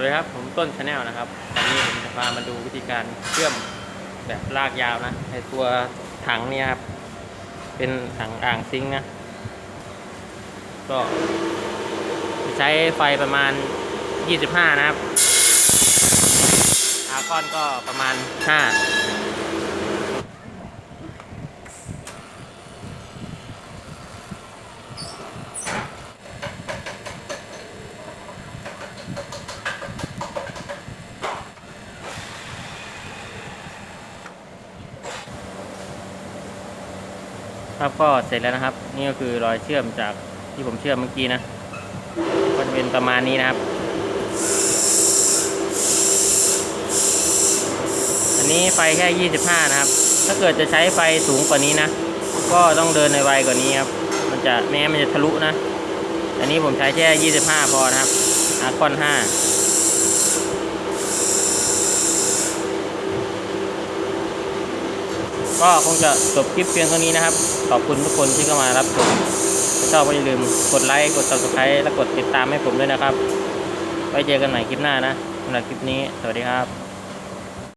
วัสดีครับ ผมต้นชาแนลนะครับ วันนี้ผมจะพามาดูวิธีการเชื่อมแบบลากยาวนะในตัวถังเนี่ยครับ เป็นถังอ่างซิงนะ ก็ใช้ไฟประมาณ 25 นะครับอาคอนก็ประมาณ 5 ครับก็เสร็จแล้วนะครับ นี่ก็คือรอยเชื่อมจากที่ผมเชื่อมเมื่อกี้นะก็จะเป็นประมาณนี้นะครับ อันนี้ไฟแค่ 25 นะครับ ถ้าเกิดจะใช้ไฟสูงกว่านี้นะ ก็ต้องเดินในไวกว่านี้ครับ มันจะแม้มันจะทะลุนะ อันนี้ผมใช้แค่ 25 พอนะครับอาร์คอน 5 ก็คงจะจบคลิปเพียงเท่านี้นะครับ ขอบคุณทุกคนที่เข้ามารับชมถ้าชอบก็อย่าลืมกดไลค์ กด subscribe และกดติดตามให้ผมด้วยนะครับ ไว้เจอกันใหม่คลิปหน้านะสำหรับคลิปนี้ สวัสดีครับ